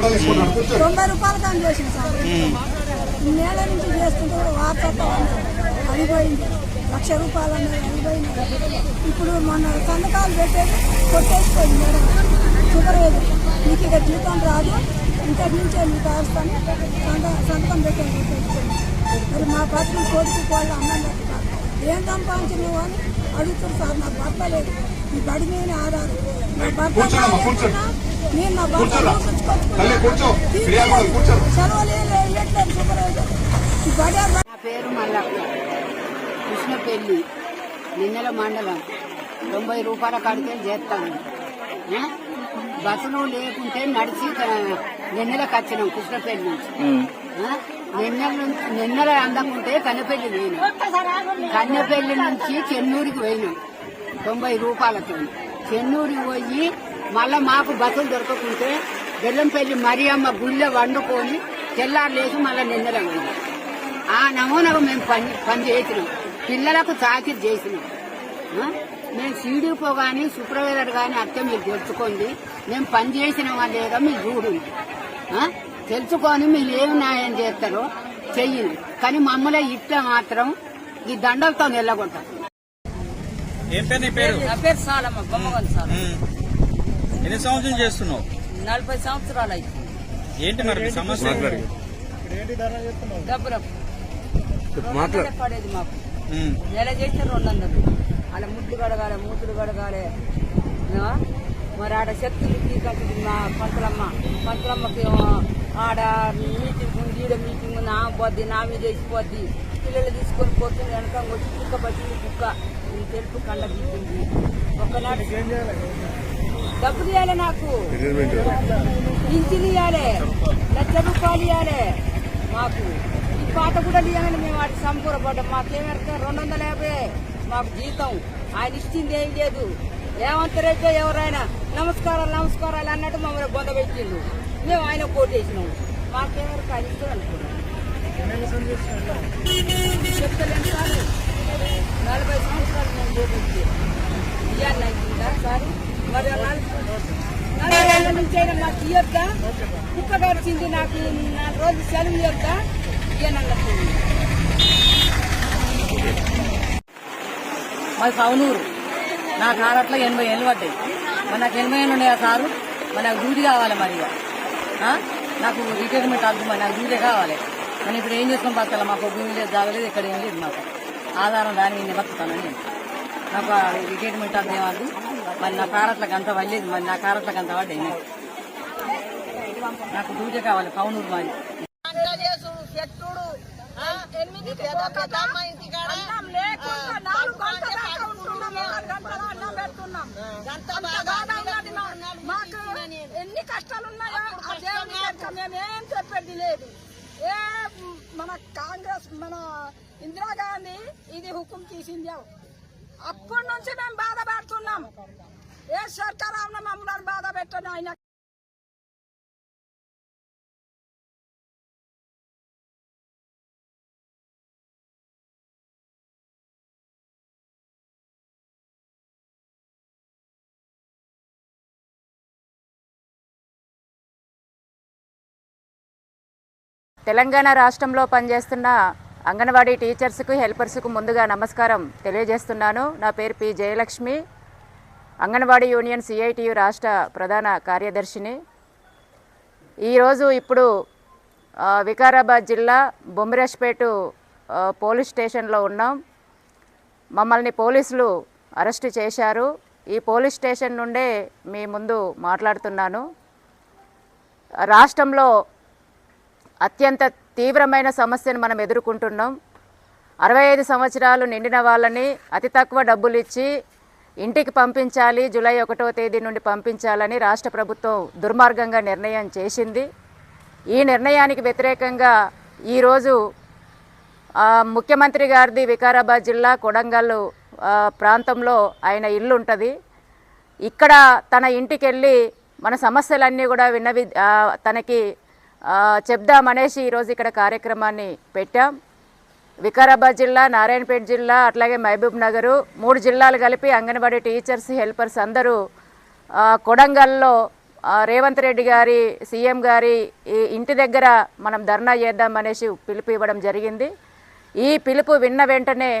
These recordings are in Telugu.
తొంభై రూపాయలు కానీ చేసింది సార్. నేల నుంచి చేస్తుంటే వాట్సాప్ అది పోయింది లక్ష రూపాయలు అనేది ఇప్పుడు మొన్న సంతకాలు పెట్టేది కొట్టేసిపోయింది మేడం. చూపలేదు నీకు ఇక జీతం రాదు. ఇంతకు నుంచే నీకు వేస్తాను సంత సంతకం పెట్టేది మరి మా భర్తలు కొడుకు వాళ్ళు అన్నం పెట్టుతారు ఏం సంపాదించినవు అని అడుగుతారు సార్. నాకు భర్త లేదు. ఈ బడి మీద ఆధారం. నా భర్త. నేను నా బడి నా పేరు మల్లక్క. కృష్ణపెల్లి నిన్నెల మండలం. తొంభై రూపాయల కాడికే చేస్తాను? బస్సులు లేకుంటే నడిచి నిన్నెలకు వచ్చినాం కృష్ణపల్లి నుంచి? నిన్నెల నుంచి నిన్నెల అందకుంటే కన్నెపల్లి పోయినాం. కన్నెపల్లి నుంచి చెన్నూరుకి పోయినాం. తొంభై రూపాయలతో చెన్నూరుకి పోయి మళ్ళా మాకు బస్సులు దొరకకుంటే బెల్లంపల్లి మరియమ్మ గుళ్ళె వండుకొని తెల్లారులేసి మళ్ళా నిన్నెల పోయినాం ఆ నమూనాకు మేము పని పని చేసినాం. పిల్లలకు చాకిరి చేసినాం? మేము సీడీపో కానీ సూపర్వైజర్ కానీ అత్తే మీరు తెలుసుకోండి. మేము పని చేసినామా లేదా మీరు చూడండి? తెలుసుకొని మీరు ఏమి న్యాయం చేస్తారో చెయ్యండి కానీ మమ్మల్ని ఇట్ట మాత్రం ఈ దండలతో నిల్లగొట్టారు ఏం పేరు నీ పేరు? నా పేరు సాలమ్మ బొమ్మగన్ సార్ ఉమ్. ఎన్ని సంవత్సరం చేస్తున్నావు? నలభై సంవత్సరాలు అయితే ఏంటి మరి సమస్య? డబ్బులు మాట్లాడు. పడేది మాకు. నెల చేస్తే రెండు వందలు అలా ముడ్లు కడగాలి మూతులు కడగాలి? మరి ఆడ శక్తులు తీకంటుంది మా పంతులమ్మ. పంతులమ్మకి ఆడ మీటింగ్ ఉంది ఈడ మీటింగ్ ఉంది ఆ పోద్ది నా మీద వేసిపోద్ది పిల్లలు తీసుకొని పోతుంది వెనక వచ్చి కుక్క పట్టింది కుక్క. తెలుపు కండ బిట్టింది ఒక్కనాడు డబ్బులు ఇవ్వాలి నాకు. పింఛన్ ఇవ్వాలి లక్ష రూపాయలు ఇవ్వాలి మాకు. ఈ పాట కూడా ఇవ్వాలని మేము వాటి సంపూర్ణపడ్డాం మాకేమెరక రెండు వందల యాభై మాకు జీతం. ఆయన ఇచ్చింది ఏం లేదు. ఏమంతరైతే ఎవరైనా నమస్కారాలు నమస్కారాలు అన్నట్టు మమ్మల్ని బొంద పెట్టిండు మేము ఆయన కోటేసినాం మాకేమెరక ఆయన అనుకున్నాం. చెప్తలేను సార్ నలభై సంవత్సరాలు మేము చేపట్టి ఇవ్వాలి అవుతుందా సార్ మరి నలభై నలభై ఏళ్ళ నుంచి అయినా నాకు ఇవ్వద్దా కుక్క గడిచింది నాకు నాలుగు రోజులు సెలవు ఇవ్వద్దా ఇయ్యనన్నట్టు మాది పవనూరు. నా కారట్లో ఎనభై ఏళ్ళు పడ్డాయి. మరి నాకు ఎనభై ఏళ్ళు ఉన్నాయా ఆ సారు? మరి నాకు డ్యూటీ కావాలి మరి ఇక. నాకు రిటైర్మెంట్ వద్దు మరి నాకు డ్యూటీ కావాలి. మరి ఇప్పుడు ఏం చేసుకొని బతకాలి? మాకు భూమి లేదు జాగలేదు ఇక్కడ ఏం లేదు మాకు. ఆధారం దాని మీద నేను. నాకు రిటైర్మెంట్ వద్దు ఏమద్దు మరి నా కారట్లకు అంత వల్లేదు మరి నా కారట్లకు అంత పడ్డాయి నాకు. దూజ కావాలి పవనూరు మాది అన్నం అంత మాకు ఎన్ని కష్టాలు ఉన్నాయో ఆ దేవుని ఏం చెప్పేది లేదు ఏ మన కాంగ్రెస్ మన ఇందిరాగాంధీ ఇది హుకుం తీసింది అప్పటి నుంచి మేము బాధపడుతున్నాం. ఏ సర్కారం మమ్మల్ని బాధ పెట్టను ఆయన. తెలంగాణ రాష్ట్రంలో పనిచేస్తున్న అంగన్వాడీ టీచర్స్కు హెల్పర్స్కు ముందుగా నమస్కారం తెలియజేస్తున్నాను. నా పేరు P. Jayalakshmi. Anganwadi union CITU రాష్ట్ర ప్రధాన కార్యదర్శిని. ఈరోజు ఇప్పుడు వికారాబాద్ జిల్లా బొమ్మిరాజ్పేట పోలీస్ స్టేషన్లో ఉన్నాం. మమ్మల్ని పోలీసులు అరెస్ట్ చేశారు. ఈ పోలీస్ స్టేషన్ నుండే మీ ముందు మాట్లాడుతున్నాను. రాష్ట్రంలో అత్యంత తీవ్రమైన సమస్యను మనం ఎదుర్కొంటున్నాం. అరవై ఐదు సంవత్సరాలు నిండిన వాళ్ళని అతి తక్కువ డబ్బులు ఇచ్చి ఇంటికి పంపించాలి జూలై ఒకటో తేదీ నుండి పంపించాలని రాష్ట్ర ప్రభుత్వం దుర్మార్గంగా నిర్ణయం చేసింది. ఈ నిర్ణయానికి వ్యతిరేకంగా ఈరోజు ముఖ్యమంత్రి గారిది వికారాబాద్ జిల్లా కొడంగల్ ప్రాంతంలో ఆయన ఇల్లు ఉంటుంది ఇక్కడ తన ఇంటికి వెళ్ళి మన సమస్యలన్నీ కూడా విన్నవి తనకి చెప్దామనేసి ఈరోజు ఇక్కడ కార్యక్రమాన్ని పెట్టాం. వికారాబాద్ జిల్లా నారాయణపేట జిల్లా అట్లాగే మహబూబ్ నగరు మూడు జిల్లాలు కలిపి అంగన్వాడీ టీచర్స్ హెల్పర్స్ అందరూ కొడంగల్లో రేవంత్ రెడ్డి గారి సీఎం గారి ఈ ఇంటి దగ్గర మనం ధర్నా చేద్దాం అనేసి పిలుపు ఇవ్వడం జరిగింది. ఈ పిలుపు విన్న వెంటనే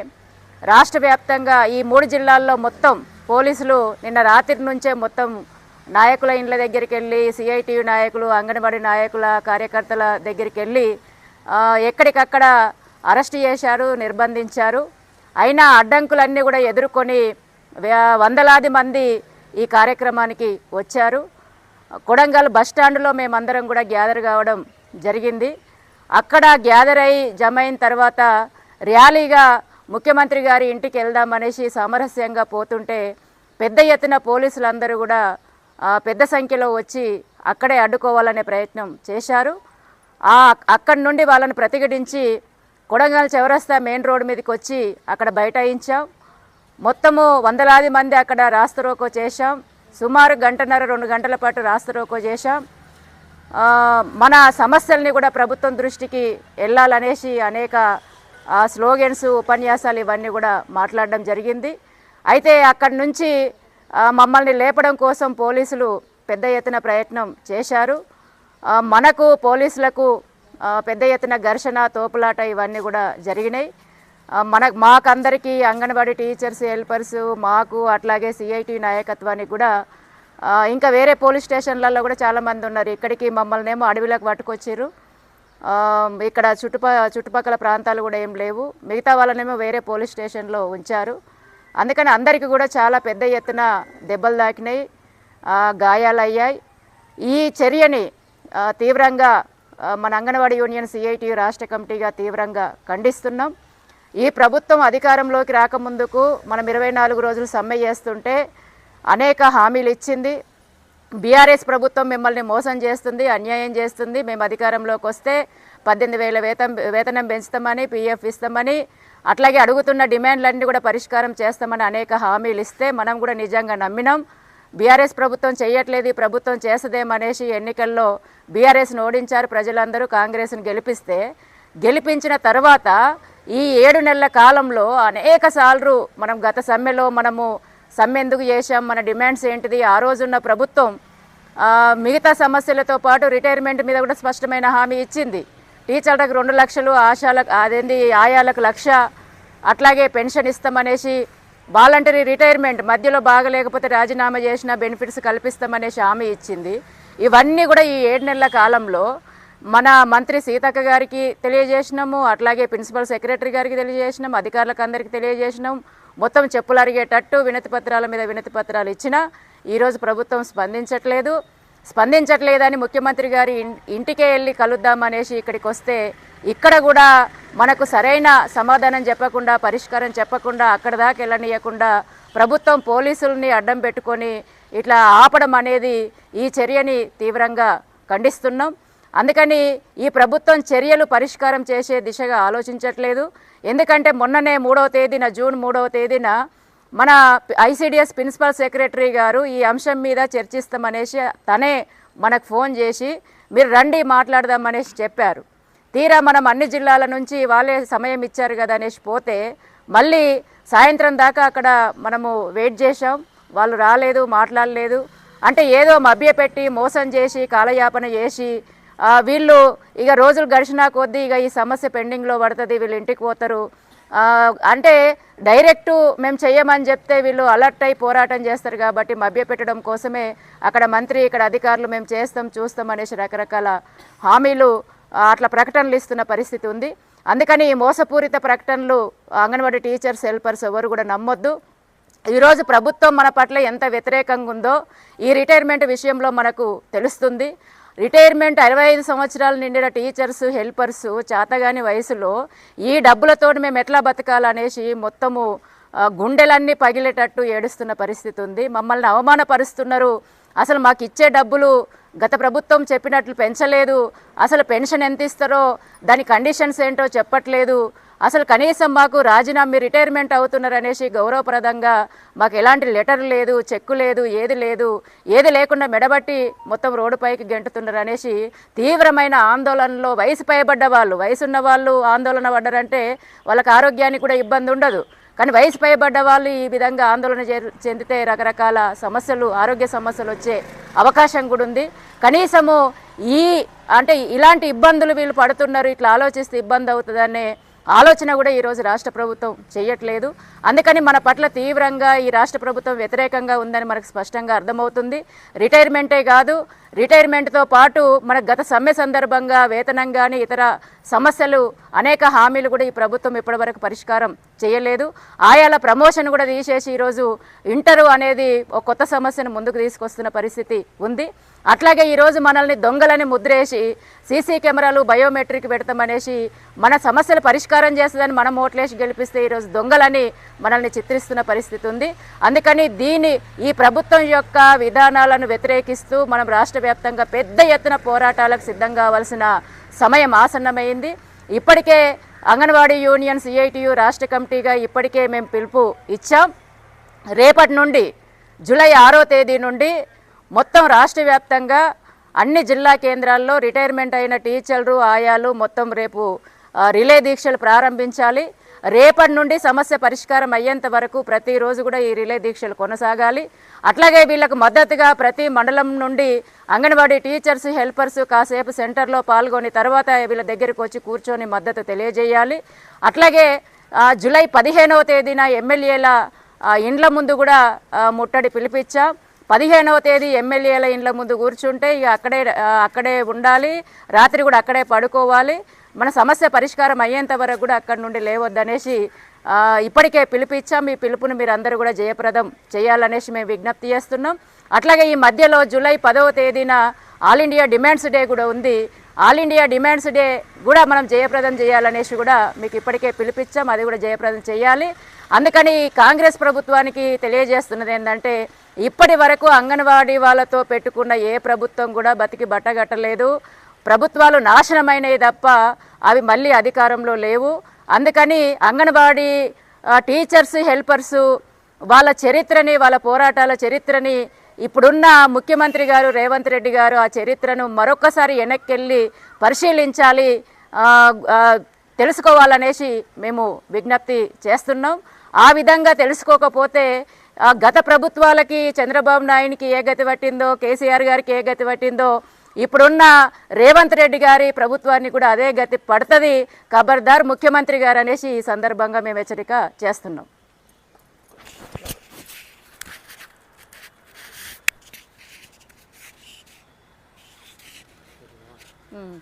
రాష్ట్ర వ్యాప్తంగా ఈ మూడు జిల్లాల్లో మొత్తం పోలీసులు నిన్న రాత్రి నుంచే మొత్తం నాయకుల ఇండ్ల దగ్గరికి వెళ్ళి సిఐటియు నాయకులు అంగన్వాడీ నాయకుల కార్యకర్తల దగ్గరికి వెళ్ళి ఎక్కడికక్కడ అరెస్ట్ చేశారు నిర్బంధించారు. అయినా అడ్డంకులన్నీ కూడా ఎదుర్కొని వందలాది మంది ఈ కార్యక్రమానికి వచ్చారు. కొడంగల్ బస్ స్టాండ్లో మేమందరం కూడా గ్యాదర్ కావడం జరిగింది. అక్కడ గ్యాదర్ అయి జమ అయిన తర్వాత ర్యాలీగా ముఖ్యమంత్రి గారి ఇంటికి వెళ్దామనేసి సామరస్యంగా పోతుంటే పెద్ద ఎత్తున పోలీసులందరూ కూడా పెద్ద సంఖ్యలో వచ్చి అక్కడే అడ్డుకోవాలనే ప్రయత్నం చేశారు. ఆ అక్కడి నుండి వాళ్ళని ప్రతిఘటించి కొడంగల్ చౌరస్తా మెయిన్ రోడ్ మీదకి వచ్చి అక్కడ బైఠాయించాం. మొత్తము వందలాది మంది అక్కడ రాస్తరోకో చేశాం. సుమారు గంటన్నర రెండు గంటల పాటు రాస్తరోకో చేశాం. మన సమస్యల్ని కూడా ప్రభుత్వం దృష్టికి వెళ్ళాలనేసి అనేక స్లోగన్స్ ఉపన్యాసాలు ఇవన్నీ కూడా మాట్లాడడం జరిగింది. అయితే అక్కడి నుంచి మమ్మల్ని లేపడం కోసం పోలీసులు పెద్ద ఎత్తున ప్రయత్నం చేశారు. మనకు పోలీసులకు పెద్ద ఎత్తున ఘర్షణ తోపులాట ఇవన్నీ కూడా జరిగినాయి. మన మాకందరికీ అంగన్వాడీ టీచర్స్ హెల్పర్స్ మాకు అట్లాగే సిఐటి నాయకత్వానికి కూడా ఇంకా వేరే పోలీస్ స్టేషన్లలో కూడా చాలామంది ఉన్నారు. ఇక్కడికి మమ్మల్ని ఏమో అడవిలోకి పట్టుకొచ్చారు. ఇక్కడ చుట్టుప చుట్టుపక్కల ప్రాంతాలు కూడా ఏం లేవు. మిగతా వాళ్ళనేమో వేరే పోలీస్ స్టేషన్లో ఉంచారు. అందుకని అందరికీ కూడా చాలా పెద్ద ఎత్తున దెబ్బలు తాకినాయి గాయాలయ్యాయి. ఈ చర్యని తీవ్రంగా మన అంగన్వాడీ యూనియన్ సిఐటి రాష్ట్ర కమిటీగా తీవ్రంగా ఖండిస్తున్నాం. ఈ ప్రభుత్వం అధికారంలోకి రాకముందుకు మనం ఇరవై నాలుగు రోజులు సమ్మె చేస్తుంటే అనేక హామీలు ఇచ్చింది. బీఆర్ఎస్ ప్రభుత్వం మిమ్మల్ని మోసం చేస్తుంది అన్యాయం చేస్తుంది. మేము అధికారంలోకి వస్తే పద్దెనిమిది వేల వేతం వేతనం పెంచుతామని పీఎఫ్ ఇస్తామని అట్లాగే అడుగుతున్న డిమాండ్లన్నీ కూడా పరిష్కారం చేస్తామని అనేక హామీలు ఇస్తే మనం కూడా నిజంగా నమ్మినాం. బీఆర్ఎస్ ప్రభుత్వం చేయట్లేదు ఈ ప్రభుత్వం చేస్తుందేమనేసి ఎన్నికల్లో బీఆర్ఎస్ను ఓడించారు ప్రజలందరూ కాంగ్రెస్ను గెలిపిస్తే. గెలిపించిన తర్వాత ఈ ఏడు నెలల కాలంలో అనేక సార్లు మనం గత సమ్మెలో మనము సమ్మె ఎందుకు చేశాం మన డిమాండ్స్ ఏంటిది ఆ రోజున్న ప్రభుత్వం మిగతా సమస్యలతో పాటు రిటైర్మెంట్ మీద కూడా స్పష్టమైన హామీ ఇచ్చింది. టీచర్లకు రెండు లక్షలు ఆశాలకు అదేంది ఆయాలకు లక్ష అట్లాగే పెన్షన్ ఇస్తామనేసి వాలంటరీ రిటైర్మెంట్ మధ్యలో బాగలేకపోతే రాజీనామా చేసిన బెనిఫిట్స్ కల్పిస్తామనేసి హామీ ఇచ్చింది. ఇవన్నీ కూడా ఈ ఏడు నెలల కాలంలో మన మంత్రి సీతక్క గారికి తెలియజేసినాము అట్లాగే ప్రిన్సిపల్ సెక్రటరీ గారికి తెలియజేసినాం అధికారులకు అందరికీ తెలియజేసినాం మొత్తం చెప్పులు అరిగేటట్టు వినతి పత్రాల మీద వినతి పత్రాలు ఇచ్చినా ఈరోజు ప్రభుత్వం స్పందించట్లేదు. స్పందించట్లేదని ముఖ్యమంత్రి గారి ఇంటికే వెళ్ళి కలుద్దామనేసి ఇక్కడికి వస్తే ఇక్కడ కూడా మనకు సరైన సమాధానం చెప్పకుండా పరిష్కారం చెప్పకుండా అక్కడ దాకా వెళ్ళనీయకుండా ప్రభుత్వం పోలీసుల్ని అడ్డం పెట్టుకొని ఇట్లా ఆపడం అనేది ఈ చర్యని తీవ్రంగా ఖండిస్తున్నాం. అందుకని ఈ ప్రభుత్వం చర్యలు పరిష్కారం చేసే దిశగా ఆలోచించట్లేదు. ఎందుకంటే మొన్ననే మూడవ తేదీన జూన్ మూడవ తేదీన మన ఐసిడిఎస్ ప్రిన్సిపల్ సెక్రటరీ గారు ఈ అంశం మీద చర్చిస్తామనేసి తనే మనకు ఫోన్ చేసి మీరు రండి మాట్లాడదామనేసి చెప్పారు. తీరా మనం అన్ని జిల్లాల నుంచి వాళ్ళే సమయం ఇచ్చారు కదా అనేసి పోతే మళ్ళీ సాయంత్రం దాకా అక్కడ మనము వెయిట్ చేశాం. వాళ్ళు రాలేదు మాట్లాడలేదు. అంటే ఏదో మభ్యపెట్టి మోసం చేసి కాలయాపన చేసి వీళ్ళు ఇక రోజులు గడిచినా కొద్దీ ఇక ఈ సమస్య పెండింగ్లో పడుతుంది వీళ్ళు ఇంటికి పోతారు. అంటే డైరెక్టు మేము చెయ్యమని చెప్తే వీళ్ళు అలర్ట్ అయి పోరాటం చేస్తారు కాబట్టి మభ్యపెట్టడం కోసమే అక్కడ మంత్రి ఇక్కడ అధికారులు మేము చేస్తాం చూస్తాం అనేసి రకరకాల హామీలు అట్లా ప్రకటనలు ఇస్తున్న పరిస్థితి ఉంది. అందుకని ఈ మోసపూరిత ప్రకటనలు అంగన్వాడీ టీచర్స్ హెల్పర్స్ ఎవరు కూడా నమ్మొద్దు. ఈరోజు ప్రభుత్వం మన పట్ల ఎంత వ్యతిరేకంగా ఉందో ఈ రిటైర్మెంట్ విషయంలో మనకు తెలుస్తుంది. రిటైర్మెంట్ అరవై ఐదు సంవత్సరాలు నిండిన టీచర్స్ హెల్పర్స్ చేతగాని వయసులో ఈ డబ్బులతో మేము ఎట్లా బతకాలనేసి మొత్తము గుండెలన్నీ పగిలేటట్టు ఏడుస్తున్న పరిస్థితి ఉంది. మమ్మల్ని అవమానపరుస్తున్నారు. అసలు మాకు ఇచ్చే డబ్బులు గత ప్రభుత్వం చెప్పినట్లు పెంచలేదు. అసలు పెన్షన్ ఎంత ఇస్తారో దాని కండిషన్స్ ఏంటో చెప్పట్లేదు. అసలు కనీసం మాకు రాజీనామా రిటైర్మెంట్ అవుతున్నారు అనేసి గౌరవప్రదంగా మాకు ఎలాంటి లెటర్ లేదు చెక్కు లేదు ఏది లేదు. ఏది లేకుండా మెడబట్టి మొత్తం రోడ్డుపైకి గెంటుతున్నారు అనేసి తీవ్రమైన ఆందోళనలో వయసు పైబడ్డ వాళ్ళు వయసున్న వాళ్ళు ఆందోళన పడ్డారంటే వాళ్ళకి ఆరోగ్యానికి కూడా ఇబ్బంది ఉండదు. కానీ వయసు పైబడ్డ వాళ్ళు ఈ విధంగా ఆందోళన చె- చెందితే రకరకాల సమస్యలు ఆరోగ్య సమస్యలు వచ్చే అవకాశం కూడా ఉంది. కనీసము ఈ అంటే ఇలాంటి ఇబ్బందులు వీళ్ళు పడుతున్నారు ఇట్లా ఆలోచిస్తే ఇబ్బంది అవుతుందనే ఆలోచన కూడా ఈరోజు రాష్ట్ర ప్రభుత్వం చేయట్లేదు. అందుకని మన పట్ల తీవ్రంగా ఈ రాష్ట్ర ప్రభుత్వం వ్యతిరేకంగా ఉందని మనకు స్పష్టంగా అర్థమవుతుంది. రిటైర్మెంటే కాదు రిటైర్మెంట్తో పాటు మన గత సమ్మె సందర్భంగా వేతనం కానీ ఇతర సమస్యలు అనేక హామీలు కూడా ఈ ప్రభుత్వం ఇప్పటివరకు పరిష్కారం చేయలేదు. ఆయాల ప్రమోషన్ కూడా తీసేసి ఈరోజు ఇంటరు అనేది ఒక కొత్త సమస్యను ముందుకు తీసుకొస్తున్న పరిస్థితి ఉంది. అట్లాగే ఈరోజు మనల్ని దొంగలని ముద్రేసి సీసీ కెమెరాలు బయోమెట్రిక్ పెడతామనేసి మన సమస్యలు పరిష్కారం చేస్తుందని మనం ఓట్లేసి గెలిపిస్తే ఈరోజు దొంగలని మనల్ని చిత్రిస్తున్న పరిస్థితి ఉంది. అందుకని దీని ఈ ప్రభుత్వం యొక్క విధానాలను వ్యతిరేకిస్తూ మనం రాష్ట్ర వ్యాప్తంగా పెద్ద ఎత్తున పోరాటాలకు సిద్ధం కావాల్సిన సమయం ఆసన్నమైంది. ఇప్పటికే అంగన్వాడీ యూనియన్ సిఐటియు రాష్ట్ర కమిటీగా ఇప్పటికే మేము పిలుపు ఇచ్చాం. రేపటి నుండి జూలై ఆరో తేదీ నుండి మొత్తం రాష్ట్ర వ్యాప్తంగా అన్ని జిల్లా కేంద్రాల్లో రిటైర్మెంట్ అయిన టీచర్లు ఆయాలు మొత్తం రేపు రిలే దీక్షలు ప్రారంభించాలి. రేపటి నుండి సమస్య పరిష్కారం అయ్యేంత వరకు ప్రతిరోజు కూడా ఈ రిలే దీక్షలు కొనసాగాలి. అట్లాగే వీళ్ళకు మద్దతుగా ప్రతి మండలం నుండి అంగన్వాడీ టీచర్స్ హెల్పర్స్ కాసేపు సెంటర్లో పాల్గొని తర్వాత వీళ్ళ దగ్గరికి వచ్చి కూర్చొని మద్దతు తెలియజేయాలి. అట్లాగే జూలై పదిహేనవ తేదీన ఎమ్మెల్యేల ఇండ్ల ముందు కూడా ముట్టడి పిలిపించాం. పదిహేనవ తేదీ ఎమ్మెల్యేల ఇండ్ల ముందు కూర్చుంటే ఇక అక్కడే అక్కడే ఉండాలి. రాత్రి కూడా అక్కడే పడుకోవాలి. మన సమస్య పరిష్కారం అయ్యేంత వరకు కూడా అక్కడి నుండి లేవద్దనేసి ఇప్పటికే పిలిపిచ్చాం మీ పిలుపును మీరు అందరూ కూడా జయప్రదం చేయాలనేసి మేము విజ్ఞప్తి చేస్తున్నాం. అట్లాగే ఈ మధ్యలో జూలై పదవ తేదీన ఆల్ ఇండియా డిమాండ్స్ డే కూడా ఉంది. ఆల్ ఇండియా డిమాండ్స్ డే కూడా మనం జయప్రదం చేయాలనేసి కూడా మీకు ఇప్పటికే పిలిపించాం. అది కూడా జయప్రదం చేయాలి. అందుకని కాంగ్రెస్ ప్రభుత్వానికి తెలియజేస్తున్నది ఏంటంటే ఇప్పటి వరకు అంగన్వాడీ వాళ్ళతో పెట్టుకున్న ఏ ప్రభుత్వం కూడా బతికి బట్టగట్టలేదు. ప్రభుత్వాలు నాశనమైనవి తప్ప అవి మళ్ళీ అధికారంలో లేవు. అందుకని అంగన్వాడీ టీచర్స్ హెల్పర్స్ వాళ్ళ చరిత్రని వాళ్ళ పోరాటాల చరిత్రని ఇప్పుడున్న ముఖ్యమంత్రి గారు రేవంత్ రెడ్డి గారు ఆ చరిత్రను మరొకసారి వెనక్కి పరిశీలించాలి తెలుసుకోవాలనేసి మేము విజ్ఞప్తి చేస్తున్నాం. ఆ విధంగా తెలుసుకోకపోతే గత ప్రభుత్వాలకి చంద్రబాబు నాయుడికి ఏ గతి పట్టిందో కేసీఆర్ గారికి ఏ గతి పట్టిందో ఇప్పుడున్న రేవంత్ రెడ్డి గారి ప్రభుత్వాన్ని కూడా అదే గతి పడుతుంది ఖబర్దార్ ముఖ్యమంత్రి గారు అనేసి ఈ సందర్భంగా మేము హెచ్చరిక చేస్తున్నాం ఉమ్.